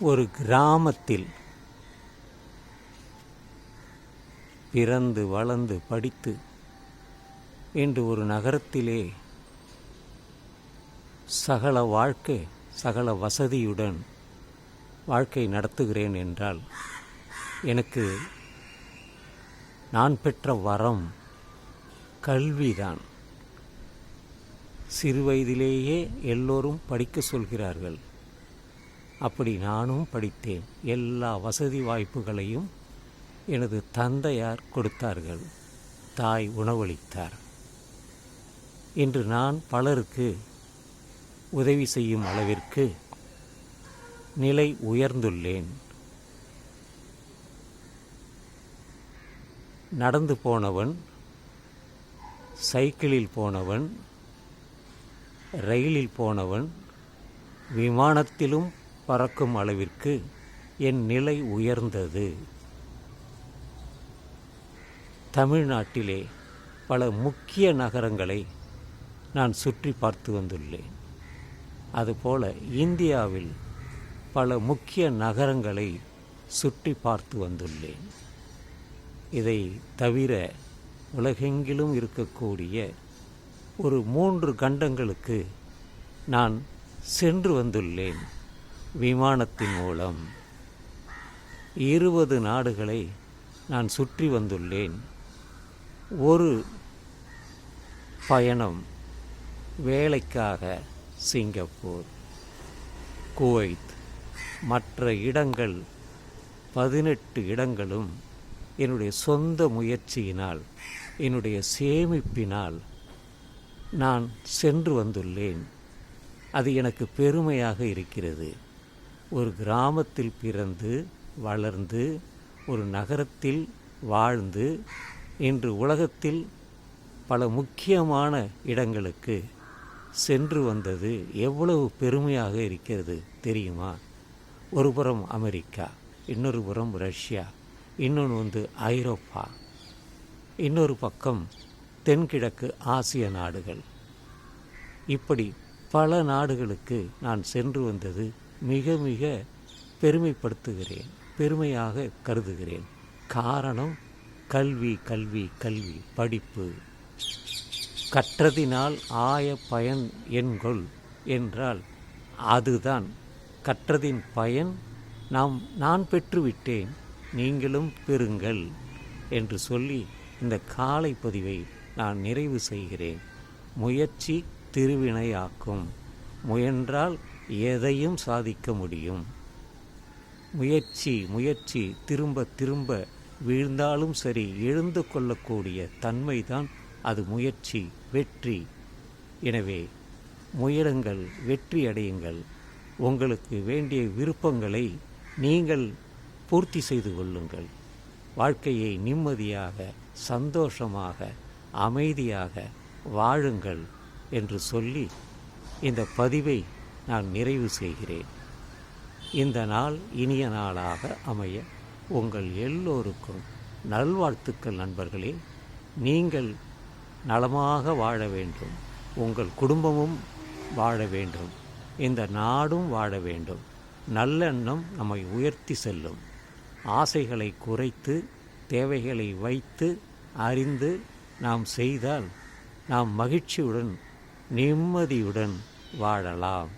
ஒரு கிராமத்தில் பிறந்து வளர்ந்து படித்து இன்று ஒரு நகரத்திலே சகல வாழ்க்கை சகல வசதியுடன் வாழ்க்கை நடத்துகிறேன் என்றால் எனக்கு நான் பெற்ற வரம் கல்விதான். சிறு வயதிலேயே எல்லோரும் படிக்க சொல்கிறார்கள். அப்படி நானும் படித்தேன். எல்லா வசதி வாய்ப்புகளையும் எனது தந்தையார் கொடுத்தார்கள். தாய் உணவளித்தார். இன்று நான் பலருக்கு உதவி செய்யும் அளவிற்கு நிலை உயர்ந்துள்ளேன். நடந்து போனவன் சைக்கிளில் போனவன் ரயிலில் போனவன் விமானத்திலும் பறக்கும் அளவிற்கு என் நிலை உயர்ந்தது. தமிழ்நாட்டிலே பல முக்கிய நகரங்களை நான் சுற்றி பார்த்து வந்துள்ளேன். அதுபோல இந்தியாவில் பல முக்கிய நகரங்களை சுற்றி பார்த்து வந்துள்ளேன். இதை தவிர உலகெங்கிலும் இருக்கக்கூடிய ஒரு மூன்று கண்டங்களுக்கு நான் சென்று வந்துள்ளேன். விமானத்தின் மூலம் இருபது நாடுகளை நான் சுற்றி வந்துள்ளேன். ஒரு பயணம் வேலைக்காக சிங்கப்பூர் குவைத் மற்ற இடங்கள் பதினெட்டு இடங்களும் என்னுடைய சொந்த முயற்சியினால் என்னுடைய சேமிப்பினால் நான் சென்று வந்துள்ளேன். அது எனக்கு பெருமையாக இருக்கிறது. ஒரு கிராமத்தில் பிறந்து வளர்ந்து ஒரு நகரத்தில் வாழ்ந்து இன்று உலகத்தில் பல முக்கியமான இடங்களுக்கு சென்று வந்தது எவ்வளவு பெருமையாக இருக்கிறது தெரியுமா? ஒரு புறம் அமெரிக்கா இன்னொரு புறம் ரஷ்யா இன்னொன்று வந்து ஐரோப்பா இன்னொரு பக்கம் தென்கிழக்கு ஆசிய நாடுகள். இப்படி பல நாடுகளுக்கு நான் சென்று வந்தது மிக மிக பெருமைப்படுத்துகிறேன் பெருமையாக கருதுகிறேன். காரணம் கல்வி கல்வி கல்வி படிப்பு. கற்றதினால் ஆய பயன் என்கொள் என்றால் அதுதான். கற்றதின் பயன் நாம் நான் பெற்றுவிட்டேன் நீங்களும் பெறுங்கள் என்று சொல்லி இந்த காலை பதிவை நான் நிறைவு செய்கிறேன். முயற்சி திருவினையாக்கும். முயன்றால் எதையும் சாதிக்க முடியும். முயற்சி முயற்சி திரும்ப திரும்ப வீழ்ந்தாலும் சரி எழுந்து கொள்ளக்கூடிய தன்மைதான் அது முயற்சி வெற்றி. எனவே முயலுங்கள் வெற்றி அடையுங்கள். உங்களுக்கு வேண்டிய விருப்பங்களை நீங்கள் பூர்த்தி செய்து கொள்ளுங்கள். வாழ்க்கையை நிம்மதியாக சந்தோஷமாக அமைதியாக வாழுங்கள் என்று சொல்லி இந்த பதிவை நான் நிறைவு செய்கிறேன். இந்த நாள் இனிய நாளாக அமைய உங்கள் எல்லோருக்கும் நல்வாழ்த்துக்கள் நண்பர்களே. நீங்கள் நலமாக வாழ வேண்டும். உங்கள் குடும்பமும் வாழ வேண்டும். இந்த நாடும் வாழ வேண்டும். நல்லெண்ணம் நம்மை உயர்த்தி செல்லும். ஆசைகளை குறைத்து தேவைகளை வைத்து அறிந்து நாம் செய்தால் நாம் மகிழ்ச்சியுடன் நிம்மதியுடன் வாழலாம்.